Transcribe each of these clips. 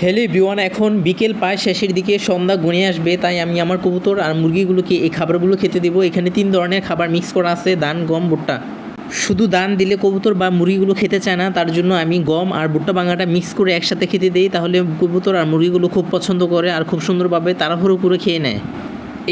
Hello ব্রিওয়ান এখন বিকেল পায় শেষের দিকে, সন্ধ্যা গুনে আসবে, তাই আমি আমার কবুতর আর মুরগিগুলোকে এই খাবারগুলো খেতে দেবো। এখানে তিন ধরনের খাবার মিক্স করা আছে দান গম, ভুট্টা। শুধু দান দিলে কবুতর বা মুরগিগুলো খেতে চায় না, তার জন্য আমি গম আর ভুট্টা বাঙাটা মিক্স করে একসাথে খেতে দিই, তাহলে কবুতর আর মুরগিগুলো খুব পছন্দ করে আর খুব সুন্দরভাবে তাড়াহুড়ো করে খেয়ে নেয়।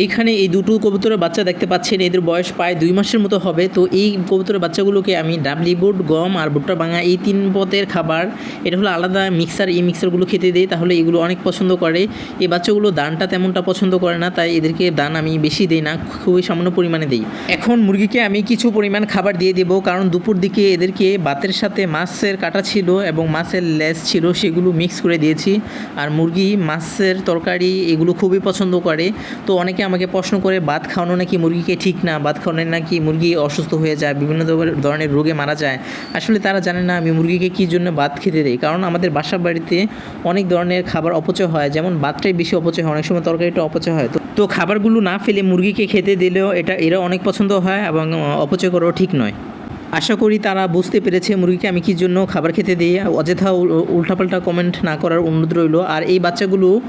এইখানে এই দুটো কবুতরের বাচ্চা দেখতে পাচ্ছেন, এদের বয়স প্রায় দুই মাসের মতো হবে। তো এই কবুতরের বাচ্চাগুলোকে আমি ডাবলি বুট, গম আর ভুট্টা ভাঙা এই তিন পথের খাবার, এটা হলো আলাদা মিক্সার, এই মিক্সারগুলো খেতে দেই তাহলে এগুলো অনেক পছন্দ করে। এই বাচ্চাগুলো দানটা তেমনটা পছন্দ করে না, তাই এদেরকে দান আমি বেশি দিই না, খুবই সামান্য পরিমাণে দিই। এখন মুরগিকে আমি কিছু পরিমাণ খাবার দিয়ে দেবো, কারণ দুপুর দিকে এদেরকে ভাতের সাথে মাছের কাটা ছিল এবং মাছের লেস ছিল, সেগুলো মিক্স করে দিয়েছি। আর মুরগি মাছের তরকারি এগুলো খুবই পছন্দ করে। তো অনেকে আমাকে প্রশ্ন করে, ভাত খাওয়ানো নাকি মুরগিকে ঠিক না? ভাত খাওয়ানো নাকি মুরগি অসুস্থ হয়ে যায়? বিভিন্ন ধরনের- রোগে মারা যায়। আসলে তারা জানে না আমি মুরগিকে কী জন্য ভাত খেতে দিই। কারণ আমাদের বাসা বাড়িতে অনেক ধরনের খাবার অপচয় হয়। যেমন ভাতটাই বেশি অপচয় হয়, অনেক সময় তরকারিটা অপচয় হয়। তো তো খাবারগুলো না ফেলে মুরগিকে খেতে দিলেও এটা, এরা অনেক পছন্দ হয় এবং, অপচয় করাও ঠিক নয়। আশা করি তারা বুঝতে পেরেছে মুরগিকে আমি কী জন্য খাবার খেতে দিই। অযথা উল- উল্টাপাল্টা কমেন্ট না করার অনুরোধ রইল। আর এই বাচ্চাগুলো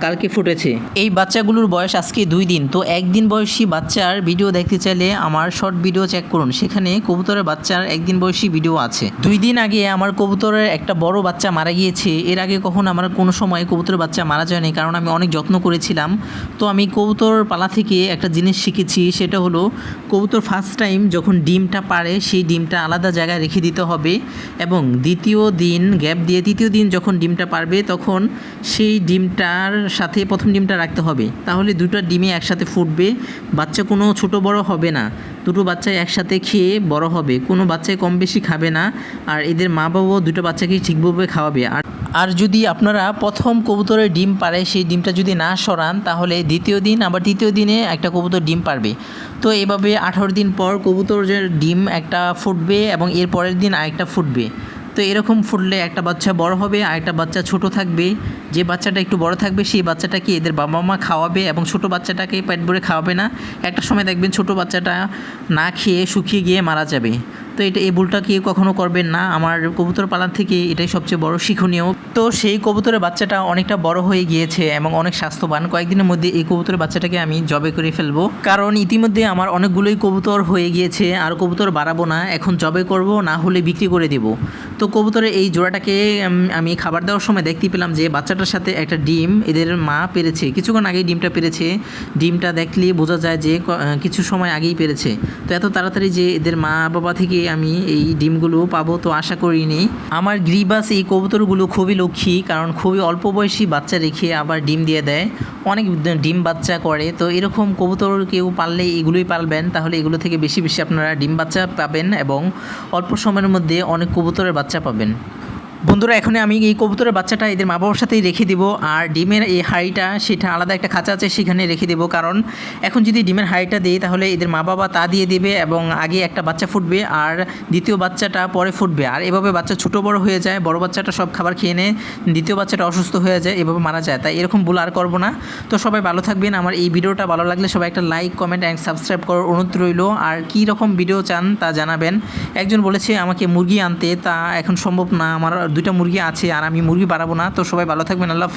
কালকে ফুটেছে। এই বাচ্চাগুলোর বয়স আজকে দুই দিন। তো একদিন বয়সী বাচ্চার ভিডিও দেখতে চাইলে আমার শর্ট ভিডিও চেক করুন। সেখানে কবুতরের বাচ্চার একদিন বয়সী ভিডিও আছে। দুই দিন আগে আমার কবুতরের একটা বড় বাচ্চা মারা গিয়েছে। এর আগে কখন আমার কোনো সময় কবুতরের বাচ্চা মারা যায়নি, কারণ আমি অনেক যত্ন করেছিলাম। তো আমি কবুতর পালা থেকে একটা জিনিস শিখেছি, সেটা হলো কবুতর ফার্স্ট টাইম যখন ডিমটা পারে সেই ডিমটা আলাদা জায়গায় রেখে দিতে হবে এবং দ্বিতীয় দিন গ্যাপ দিয়ে তৃতীয় দিন যখন ডিমটা পারবে তখন সেই ডিমটার সাথে প্রথম ডিমটা রাখতে হবে। তাহলে দুটো ডিমে একসাথে ফুটবে। বাচ্চা কোনো ছোট বড় হবে না। দুটো বাচ্চা একসাথে খেয়ে বড় হবে। কোনো বাচ্চাই কম বেশি খাবে না। আর এদের মা বাবাও দুটো বাচ্চাকেই ঠিকভাবে খাওয়াবে। আর আর যদি আপনারা প্রথম কবুতরের ডিম পারে সেই ডিমটা যদি না সরান, তাহলে দ্বিতীয় দিন, আবার তৃতীয় দিনে একটা কবুতর ডিম পারবে তো এভাবে আঠারো দিন পর কবুতরের ডিম একটা ফুটবে এবং এর পরের দিন আরেকটা ফুটবে। তো এরকম ফুটলে একটা বাচ্চা বড় হবে আর একটা বাচ্চা ছোট থাকবে। যে বাচ্চাটা একটু বড় থাকবে, সেই বাচ্চাটাকে এদের বাবা মা খাওয়াবে এবং ছোট বাচ্চাটাকে পেট ভরে খাওয়াবে না। একটা সময় দেখবেন ছোট বাচ্চাটা না খেয়ে শুকিয়ে গিয়ে মারা যাবে। তো এটা এই ভুলটা কেউ কখনো করবেন না। আমার কবুতর পালার থেকে এটাই সবচেয়ে বড় শিক্ষণীয়। তো সেই কবুতরের বাচ্চাটা অনেকটা বড় হয়ে গিয়েছে এবং অনেক স্বাস্থ্যবান। কয়েকদিনের মধ্যে এই কবুতরের বাচ্চাটাকে আমি জবে করে ফেলব। কারণ ইতিমধ্যে আমার অনেকগুলোই কবুতর হয়ে গিয়েছে, আর কবুতর বাড়াবো না। এখন জবে করব, না হলে বিক্রি করে দেব। তো কবুতরের এই জোড়াটাকে আমি খাবার দেওয়ার সময় দেখতে পেলাম যে বাচ্চাটার সাথে একটা ডিম, এদের মা পেরেছে। কিছুক্ষণ আগেই ডিমটা পেরেছে। ডিমটা দেখলে বোঝা যায় যে কিছু সময় আগেই পেরেছে। তো এত তাড়াতাড়ি যে এদের মা বাবা থেকে আমি এই ডিমগুলো পাবো, তো আশা করিনি। আমার গ্রিবাস এই কবুতরগুলো খুবই লক্ষ্মী, কারণ খুবই অল্প বয়সী বাচ্চা রেখে আবার ডিম দিয়ে দেয়। অনেক ডিম বাচ্চা করে, তো এরকম কবুতর কেউ পাললে এগুলোই পালবেন। তাহলে এগুলো থেকে বেশি বেশি আপনারা ডিম বাচ্চা পাবেন এবং অল্প সময়ের মধ্যে অনেক কবুতরের বাচ্চা পাবেন। বন্ধুরা এখন আমি এই কবুতরের বাচ্চাটা এদের মা বাবার সাথেই রেখে দিব। আর ডিমের এই হাড়িটা, সেটা আলাদা একটা খাঁচা আছে, সেখানে রেখে দেবো। কারণ এখন যদি ডিমের হাড়িটা দিই, তাহলে এদের মা বাবা তা দিয়ে দেবে এবং আগে একটা বাচ্চা ফুটবে আর দ্বিতীয় বাচ্চাটা পরে ফুটবে। আর এভাবে বাচ্চা ছোটো বড় হয়ে যায়, বড় বাচ্চাটা সব খাবার খেয়ে নেয়, দ্বিতীয় বাচ্চাটা অসুস্থ হয়ে যায়, এভাবে মারা যায়। তাই এরকম ভুল আর করব না। তো সবাই ভালো থাকবেন। আমার এই ভিডিওটা ভালো লাগলে সবাই একটা লাইক, কমেন্ট অ্যান্ড সাবস্ক্রাইব করার অনুরোধ রইল। আর কী রকম ভিডিও চান তা জানাবেন। একজন বলেছে, আমাকে মুরগি আনতে। তা এখন সম্ভব না। আমার দুইটা মুরগি আছে আর আমি মুরগি বাড়াবো না তো সবাই ভালো থাকবেন আল্লাহ।